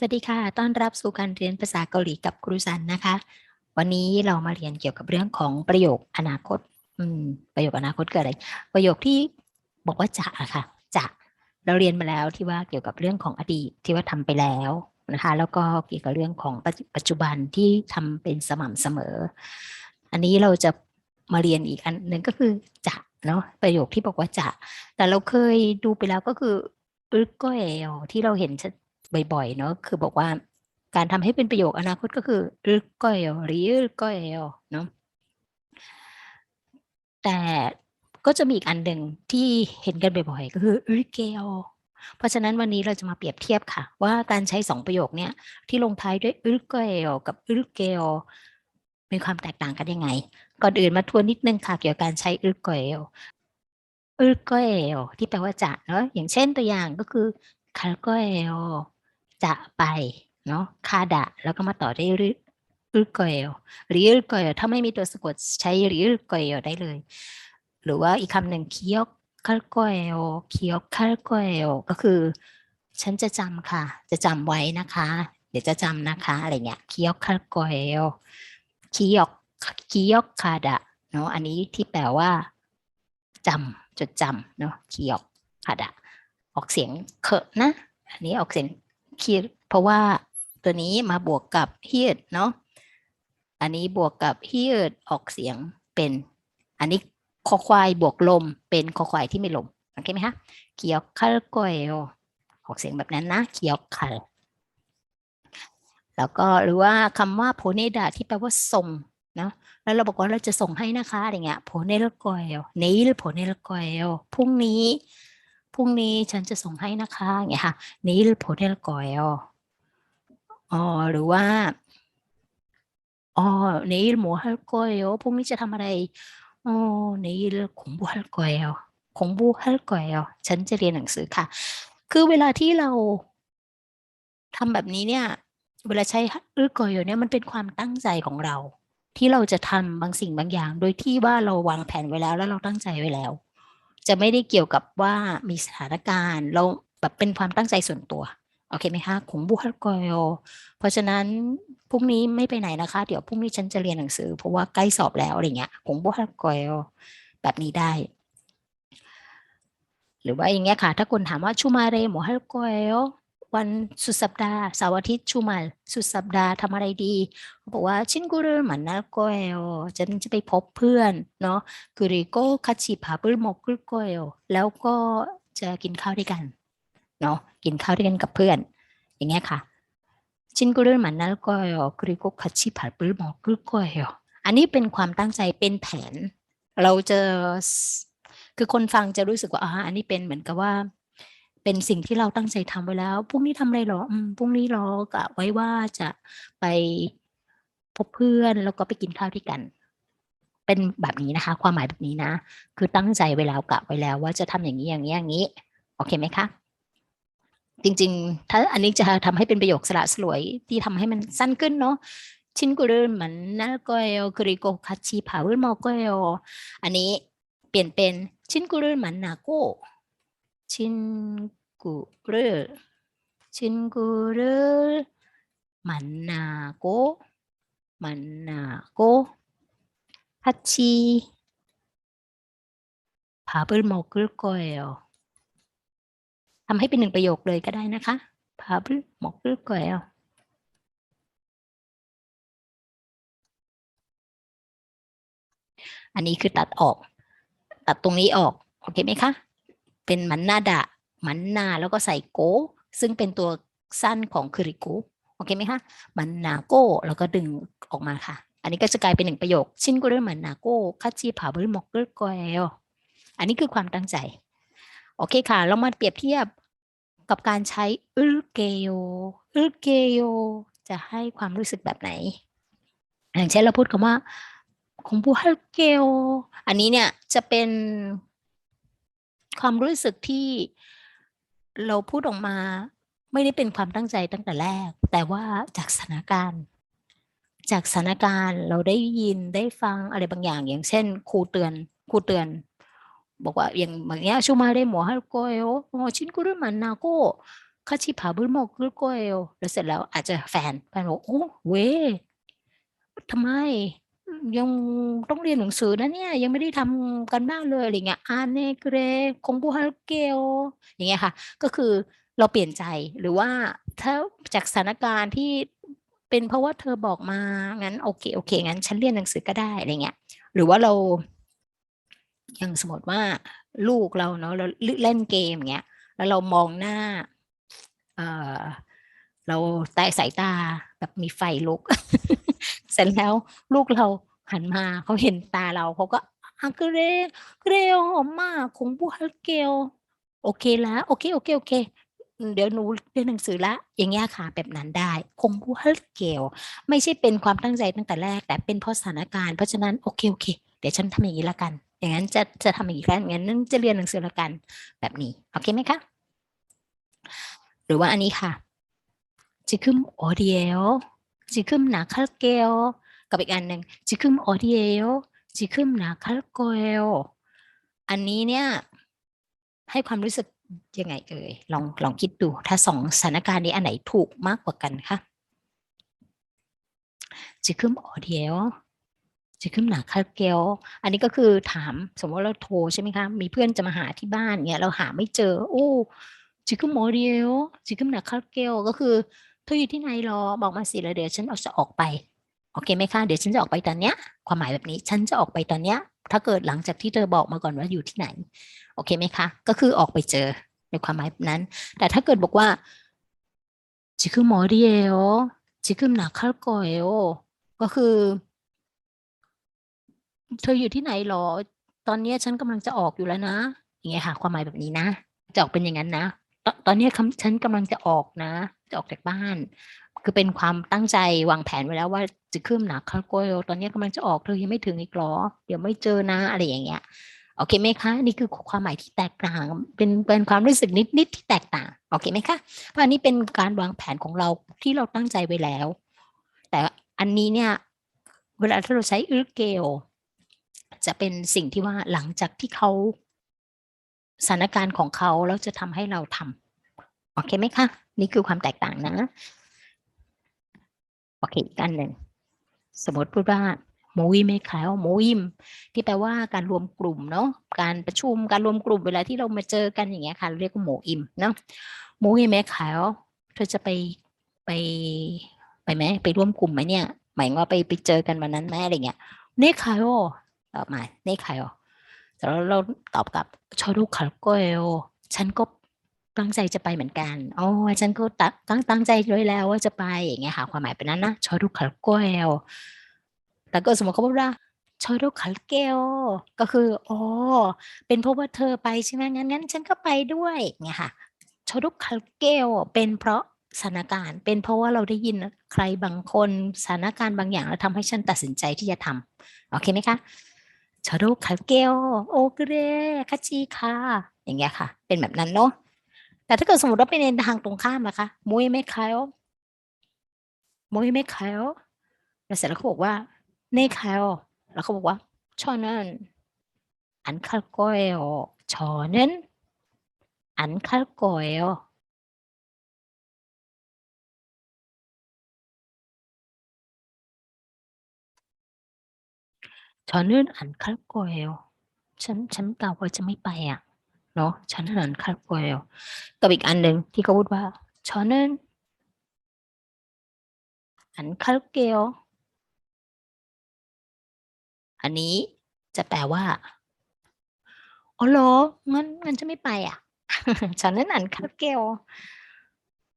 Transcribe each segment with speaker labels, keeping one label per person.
Speaker 1: สวัสดีค่ะ ต้อนรับสู่การเรียนภาษาเกาหลีกับครูซันนะคะ วันนี้เรามาเรียนเกี่ยวกับเรื่องของประโยคอนาคต อืม ประโยคอนาคตเกิดอะไร ประโยคที่บอกว่าจะอะค่ะ จะ เราเรียนมาแล้วที่ว่าเกี่ยวกับเรื่องของอดีตที่ว่าทำไปแล้วนะคะ แล้วก็เกี่ยวกับเรื่องของปัจจุบันที่ทำเป็นสม่ำเสมอ อันนี้เราจะมาเรียนอีกอันหนึ่งก็คือจะเนาะประโยคที่บอกว่าจะ แต่เราเคยดูไปแล้วก็คืออึกก็เอลที่เราเห็น บ่อยๆเนาะคือบอกว่าการทำให้เป็นประโยคอนาคตก็คืออึกก็เอลหรืออึกก็เอลเนาะแต่ก็จะมีอีกอันหนึ่งที่เห็นกันบ่อยๆก็คืออึเกลเพราะฉะนั้นวันนี้เราจะมาเปรียบเทียบค่ะ ว่าการใช้สองประโยคเนี้ยที่ลงท้ายด้วยอึกก็เอลกับอึเกลมีความแตกต่างกันยังไง ก่อนอื่นมาทวนนิดนึงค่ะเกี่ยวกับการใช้อึกก็เอลอึกเอลที่แปลว่าจะเนาะอย่างเช่นตัวอย่างก็คือคาก็เอล จะไปเนาะคาดะ แล้วก็มาต่อได้รึอึลก็เอลหรืออึลก็เอลถ้าไม่มีตัวสะกดใช้หรืออึกอลได้เลย หรือว่าอีกคำหนึ่งคิยกคาก็เอลคิยกคาก็เอลก็คือ ฉันจะจำค่ะ จะจำไว้นะคะ เดี๋ยวจะจำนะคะ อะไรเงี้ยคิยกคาก็เอลคิยกคิยกคาดะเนาะอันนี้ที่แปลว่าจำจดจำเนาะเคียวหัดะออกเสียงเคอะนะ อันนี้ออกเสียง คีเพราะว่าตัวนี้มาบวกกับฮีดเนาะอันนี้บวกกับฮีดออกเสียงเป็น อันนี้คอควายบวกลมเป็นคอควายที่ไม่ลมโอเคไหมคะเคียวคัลโกเอลออกเสียงแบบนั้นนะเคียวคัลแล้วก็หรือว่าคำว่าโพเนดาที่แปลว่าส่งเนาะแล้วเราบอกว่าเราจะส่งให้นะคะอะไรเงี้ยโผเนลกอยเนลโผเนลกอยพรุ่งนี้ รุ่งนี้ฉันจะส่งให้นะคะอย่างเงี้ยค่ะนลโผเนลกอยอ๋อหรือว่าอ๋อเนลหมูฮัลกอยพรุ่งนี้จะทำอะไรอ๋อเนลคงบูฮัลกอยคงบูฮัลกอยฉันจะเรียนหนังสือค่ะ คือเวลาที่เราทำแบบนี้เนี่ย เวลาใช้อึกอยเนี่ยมันเป็นความตั้งใจของเรา ที่เราจะทำบางสิ่งบางอย่าง โดยที่ว่าเราวางแผนไว้แล้ว แล้วเราตั้งใจไว้แล้ว จะไม่ได้เกี่ยวกับว่ามีสถานการณ์ เราแบบเป็นความตั้งใจส่วนตัวโอเคไหมคะขงบุฮัลกอยเพราะฉะนั้นพรุ่งนี้ไม่ไปไหนนะคะ เดี๋ยวพรุ่งนี้ฉันจะเรียนหนังสือ เพราะว่าใกล้สอบแล้วอะไรเงี้ยขงบุฮัลกอยแบบนี้ได้ หรือว่าอย่างเงี้ยค่ะ ถ้าคนถามว่าชูมาเรหมูฮัลโกเอล วันสุดสัปดาห์เสาร์อาทิตย์ชูมาสุดสัปดาห์ทำอะไรดีเขาบอกว่าชินกุรุมันนัลโกเอลจะจะไปพบเพื่อนเนาะกุริโกคัชิพาบุลมกุลโกเอลแล้วก็จะกินข้าวด้วยกันเนาะกินข้าวด้วยกันกับเพื่อน อย่างเงี้ยค่ะชินกุรุมันนัลโกเอลกุริโกคัชิพาบุลมกุลโกเอลอันนี้เป็นความตั้งใจเป็นแผน เราจะคือคนฟังจะรู้สึกว่าอ่าอันนี้เป็นเหมือนกับว่า เป็นสิ่งที่เราตั้งใจทำไว้แล้วพรุ่งนี้ทำอะไรหรออืมพรุ่งนี้เรากะไว้ว่าจะไปพบเพื่อนแล้วก็ไปกินข้าวด้วยกัน เป็นแบบนี้นะคะ ความหมายแบบนี้นะ คือตั้งใจไว้แล้วกะไว้แล้วว่าจะทำอย่างนี้อย่างนี้อย่างนี้ โอเคไหมคะจริงๆ ถ้าอันนี้จะทำให้เป็นประโยคสละสลวยที่ทำให้มันสั้นขึ้นเนาะชินกุรุเหมือนนั่นก็เอลกริโกคัตชิผาวิมอก็เอลอันนี้เปลี่ยนเป็นชินกุรุเหมือนนาโกชิน กุเรือชินกุรือมันนาโกมันนาโกพัชชีผาเปิลโมกรุกอยทำให้เป็นหนึ่งประโยคเลยก็ได้นะคะผาเปิลโมกรุกอยอันนี้คือตัดออก ตัดตรงนี้ออก โอเคไหมคะ เป็นมันนาดะ มันนาแล้วก็ใส่โก ซึ่งเป็นตัวสั้นของคือริโกโอเคไหมคะมันนาโกแล้วก็ดึงออกมาค่ะ อันนี้ก็จะกลายเป็นหนึ่งประโยค ชินกุเรมันนาโกคัจิผาบริมกเกลกอยอันนี้คือความตั้งใจ โอเคค่ะ เรามาเปรียบเทียบกับการใช้อึลเกโยอึลเกโยจะให้ความรู้สึกแบบไหน อย่างเช่นเราพูดคำว่าคงบูฮัลเกโออันนี้เนี่ยจะเป็นความรู้สึกที่ เราพูดออกมาไม่ได้เป็นความตั้งใจตั้งแต่แรก แต่ว่าจากสถานการณ์ จากสถานการณ์เราได้ยินได้ฟังอะไรบางอย่าง อย่างเช่นครูเตือนครูเตือน บอกว่าอย่างแบบนี้ชูมาได้หมอฮัลโกเอลหมอชินกุรุมันนาโกคาชิผาบุญโมกุรุโกเอลแล้วเสร็จแล้วอาจจะแฟนแฟนบอกโอ้เว้ทำไม ยังต้องเรียนหนังสือนะเนี่ย ยังไม่ได้ทำกันบ้านเลยอะไรเงี้ยอาเนเกรคงบูฮัลเกลอย่างเงี้ยค่ะ ก็คือเราเปลี่ยนใจหรือว่าถ้าจากสถานการณ์ที่เป็นเพราะว่าเธอบอกมางั้นโอเคโอเคงั้นฉันเรียนหนังสือก็ได้อะไรเงี้ย หรือว่าเราอย่างสมมติว่าลูกเราเนาะเราเล่นเกมอย่างเงี้ย แล้วเรามองหน้า เออเราใต้สายตาแบบมีไฟลุก เสร็จแล้วลูกเรา หันมาเขาเห็นตาเราเขาก็อังเกเรเกเรวมากคงบุฮัลเกลโอเคแล้วโอเคโอเคโอเค เดี๋ยวหนูเรียนหนังสือละ อย่างเงี้ยค่ะแบบนั้นได้ คงบุฮัลเกลไม่ใช่เป็นความตั้งใจตั้งแต่แรก แต่เป็นเพราะสถานการณ์เพราะฉะนั้นโอเคโอเค เดี๋ยวฉันทำอย่างนี้ละกัน อย่างนั้นจะจะทำอย่างนี้กันอย่างนั้นจะเรียนหนังสือละกัน แบบนี้โอเคไหมคะหรือว่าอันนี้ค่ะจิคึมโอเดียวจิคึมหนาคาเกล บอีกอันหนึ่ง 지금 어디예요? 지금 나갈 거예요. อันนี้เนี่ย ให้ความรู้สึกยังไงเอ่ยลองลองคิดดู ถ้าสองสถานการณ์นี้อันไหนถูกมากกว่ากันคะ 지금 어디예요? 지금 나갈게요. อันนี้ก็คือถามสมมติว่าเราโทรใช่ไหมคะ มีเพื่อนจะมาหาที่บ้านเนี่ยเราหาไม่เจอ โอ้ 지금 어디예요? 지금 나갈게요. ก็คือเธออยู่ที่ไหนหรอ บอกมาสิแล้วเดี๋ยวฉันเอาจะออกไป โอเคไหมคะเดี๋ยวฉันจะออกไปตอนเนี้ย ความหมายแบบนี้ฉันจะออกไปตอนเนี้ย ถ้าเกิดหลังจากที่เธอบอกมาก่อนว่าอยู่ที่ไหน โอเคไหมคะ ก็คือออกไปเจอในความหมายแบบนั้น แต่ถ้าเกิดบอกว่าจิคือหมอเดีอวจิคือหนักข้าวกเอยโอก็คือ เธออยู่ที่ไหนหรอ ตอนเนี้ยฉันกำลังจะออกอยู่แล้วนะ อย่างเงี้ยค่ะ ความหมายแบบนี้นะจะออกเป็นอย่างนั้นนะตอนนี้ฉันกำลังจะออกนะ จะออกจากบ้าน คือเป็นความตั้งใจวางแผนไว้แล้วว่าจะขึ้นหนักคาโกยตอนนี้กำลังจะออกเธอยังไม่ถึงอีกหรอ เดี๋ยวไม่เจอนะอะไรอย่างเงี้ยโอเคไหมคะนี่คือความหมายที่แตกต่าง เป็นเป็นความรู้สึกนิดๆที่แตกต่างโอเคไหมคะเพราะอันนี้เป็นการวางแผนของเราที่เราตั้งใจไว้แล้ว แต่อันนี้เนี่ยเวลาที่เราใช้อึลเกลจะเป็นสิ่งที่ว่าหลังจากที่เขาสถานการณ์ของเขาแล้วจะทำให้เราทำโอเคไหมคะ นี่คือความแตกต่างนะ โอเคอีกอันหนึ่ง สมมติพูดว่าโมยิมไหมคะโมยิมที่แปลว่าการรวมกลุ่มเนาะการประชุมการรวมกลุ่มเวลาที่เรามาเจอกันอย่างเงี้ยค่ะเรียกว่าโมอิมเนาะโมยิมไหมคะเธอจะไปไปไปไหมไปร่วมกลุ่มไหมเนี่ย หมายว่าไปไปเจอกันวันนั้นไหมอะไรเงี้ยเนคายโอตอบมาเนคายโอแต่เราเราตอบกับชอรุขัลโกเอลฉันก็ ตั้งใจจะไปเหมือนกันอ๋อฉันก็ตั้งตั้งใจไว้แล้วว่าจะไปอย่างเงี้ยค่ะ ความหมายเป็นนั้นนะชอรุคาลโกเอลแต่ก็สมมติเขาบอกว่าชอรุคาลเกลก็คืออ๋อเป็นเพราะว่าเธอไปใช่ไหมงั้นงั้น ฉันก็ไปด้วยเงี้ยค่ะชอรุคาลเกลเป็นเพราะสถานการณ์ เป็นเพราะว่าเราได้ยินใครบางคนสถานการณ์บางอย่างแล้วทำให้ฉันตัดสินใจที่จะทำโอเคไหมคะชาโดคาเกลโอเกเรคาจีคาอย่างเงี้ยค่ะ เป็นแบบนั้นเนาะ แต่ถ้าเกิดสมมติว่าไปในทางตรงข้ามนะคะ มุ้ยไม่เขามุ้ยไม่เขาแล้วเสร็จแล้วเขาบอกว่าในคขาแล้วเขาบอกว่าชอนั้นอันคัลกอยอชอนั้นอันคัลกอยอชอนั้นอันคัลกอยอฉันฉันกล่าวว่าจะไม่ไปอะ เนาะฉันหันคาดควายกับอีกอันหนึ่งที่เขาพูดว่าฉันนั้นอันคาลเกลอันนี้จะแปลว่าอ๋อเหรองั้นงั้นจะไม่ไปอะฉันนั้นอันคาลเกล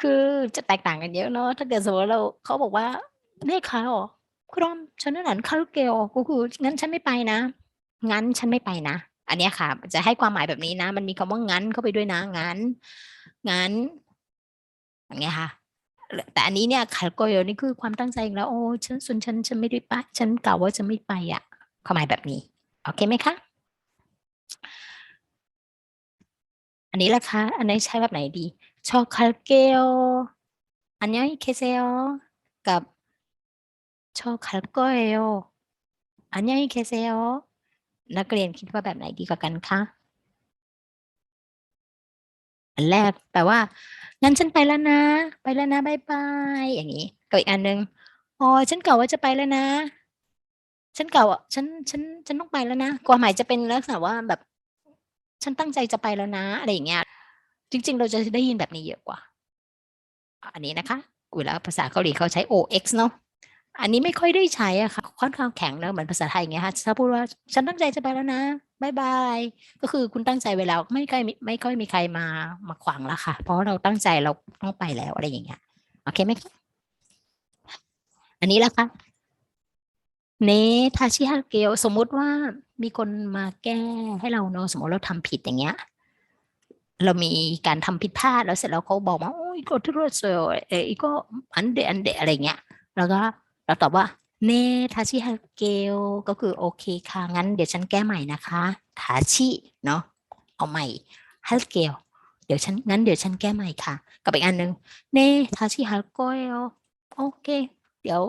Speaker 1: คือจะแตกต่างกันเยอะเนาะถ้าเกิดสมมติเราเขาบอกว่าได้ค่ะหรอคุณรอมฉันนั้นอันคาลเกลก็คืองั้นฉันไม่ไปนะงั้นฉันไม่ไปนะ อันนี้ค่ะ จะให้ความหมายแบบนี้นะ มันมีคำว่างั้นเข้าไปด้วยนะงั้น งั้น อย่างเงี้ยค่ะ แต่อันนี้เนี่ยคาโกโยนี่คือความตั้งใจแล้วโอ้ฉันสุนฉันฉันไม่ได้ไปฉันกล่าวว่าจะไม่ไปอะ่ะความหมายแบบนี้ โอเคไหมคะอันนี้ละคะ อันนี้ใช้แบบไหนดีชอคาเกลอันนี้เคเซลกับชอคาเกโยอันนี้เคเซล นักเรียนคิดว่าแบบไหนดีกว่ากันคะ?อันแรกแปลว่างั้นฉันไปแล้วนะ ไปแล้วนะบายบายอย่างนี้กับอีกอันหนึ่งอ๋อฉันกล่าวว่าจะไปแล้วนะ ฉันกล่าวว่าฉันฉันฉันต้องไปแล้วนะความหมายจะเป็นลักษณะว่าแบบ ฉันตั้งใจจะไปแล้วนะ อะไรอย่างเงี้ยจริง ๆ เราจะได้ยินแบบนี้เยอะกว่า อันนี้นะคะเวลาภาษาเกาหลีเขาใช้ ox เนาะ อันนี้ไม่ค่อยได้ใช้อะค่ะค่อนข้างแข็งเนอะเหมือนภาษาไทยอย่างเงี้ยค่ะถ้าพูดว่าฉันตั้งใจจะไปแล้วนะบายบายก็คือคุณตั้งใจไว้แล้วไม่ค่อยไม่ค่อยมีใครมามาขวางแล้วค่ะ เพราะเราตั้งใจเราต้องไปแล้วอะไรอย่างเงี้ยโอเคไหมคะอันนี้และคะเนทาชิฮาเกลสมมุติว่ามีคนมาแก้ให้เราเนอะสมมติเราทำผิดอย่างเงี้ย เรามีการทำผิดพลาดแล้วเสร็จแล้วเขาบอกว่าโอ้ยก็ทุเรศเอออีก็อันเดอันเดอะไรเงี้ย แล้วก็ เราตอบว่าเนทาชิฮาเกลก็คือโอเคค่ะ งั้นเดี๋ยวฉันแก้ใหม่นะคะทาชิเนาะเอาใหม่ฮาเกลเดี๋ยวฉันงั้นเดี๋ยวฉันแก้ใหม่ค่ะกับอีกอันหนึ่งเนทาชิฮาเกลโอเค เดี๋ยว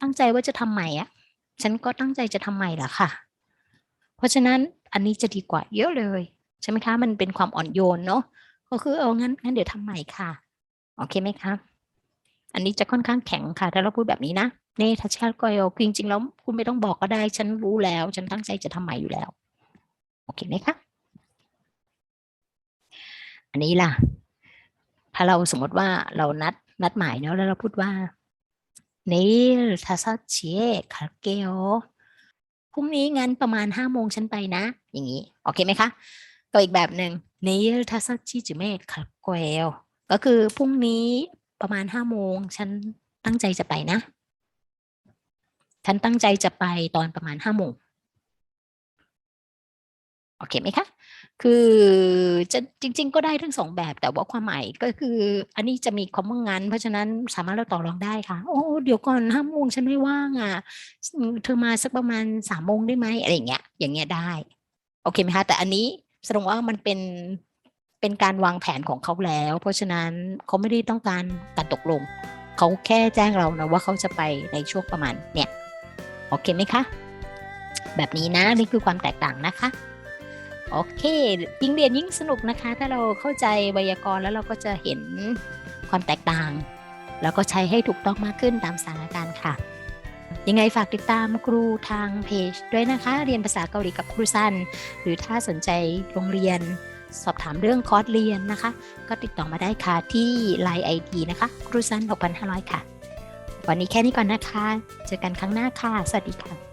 Speaker 1: ตั้งใจว่าจะทำใหม่อะฉันก็ตั้งใจจะทำใหม่ละค่ะ เพราะฉะนั้นอันนี้จะดีกว่าเยอะเลย ใช่ไหมคะ มันเป็นความอ่อนโยนเนาะก็คือเอางั้นงั้นเดี๋ยวทำใหม่ค่ะ โอเคไหมคะ อันนี้จะค่อนข้างแข็งค่ะ ถ้าเราพูดแบบนี้นะ นทัชชาก็จริงๆแล้วคุณไม่ต้องบอกก็ได้ ฉันรู้แล้ว ฉันตั้งใจจะทำใหม่อยู่แล้ว โอเคไหมคะอันนี้ล่ะ ถ้าเราสมมติว่าเรานัดนัดหมายเนาะแล้วเราพูดว่าเนลทัชเชคาเกลพรุ่งนี้งั้นประมาณห้าโมงฉันไปนะ อย่างนี้ โอเคไหมคะก็อีกแบบหนึ่งเนลทัชชิจิเมคาเกลก็คือพรุ่งนี้ประมาณห้าโมงฉันตั้งใจจะไปนะ ฉันตั้งใจจะไปตอนประมาณห้าโมงโอเคไหมคะ คือจะจริง ๆ ก็ได้ทั้งสองแบบแต่ว่าความหมายก็คือ อันนี้จะมีความว่างงาน เพราะฉะนั้นสามารถเราต่อรองได้ค่ะ โอ้เดี๋ยวก่อนห้าโมงฉันไม่ว่างอะ เธอมาสักประมาณสามโมงได้ไหมอะไรอย่างเงี้ย อย่างเงี้ยได้ โอเคไหมคะ แต่อันนี้แสดงว่ามันเป็นเป็นการวางแผนของเขาแล้ว เพราะฉะนั้นเขาไม่ได้ต้องการการตกลง เขาแค่แจ้งเรานะว่าเขาจะไปในช่วงประมาณเนี่ย โอเคไหมคะ แบบนี้นะนี่คือความแตกต่างนะคะ โอเคยิ่งเรียนยิ่งสนุกนะคะ ถ้าเราเข้าใจไวยากรณ์แล้วเราก็จะเห็นความแตกต่าง แล้วก็ใช้ให้ถูกต้องมากขึ้นตามสถานการณ์ค่ะ ยังไงฝากติดตามครูทางเพจด้วยนะคะ เรียนภาษาเกาหลีกับครูซันหรือถ้าสนใจโรงเรียนสอบถามเรื่องคอร์สเรียนนะคะ ก็ติดต่อมาได้ค่ะที่ Line ID นะคะ ครูซัน 6,500 ค่ะ วันนี้แค่นี้ก่อนนะคะ เจอกันครั้งหน้าค่ะ สวัสดีค่ะ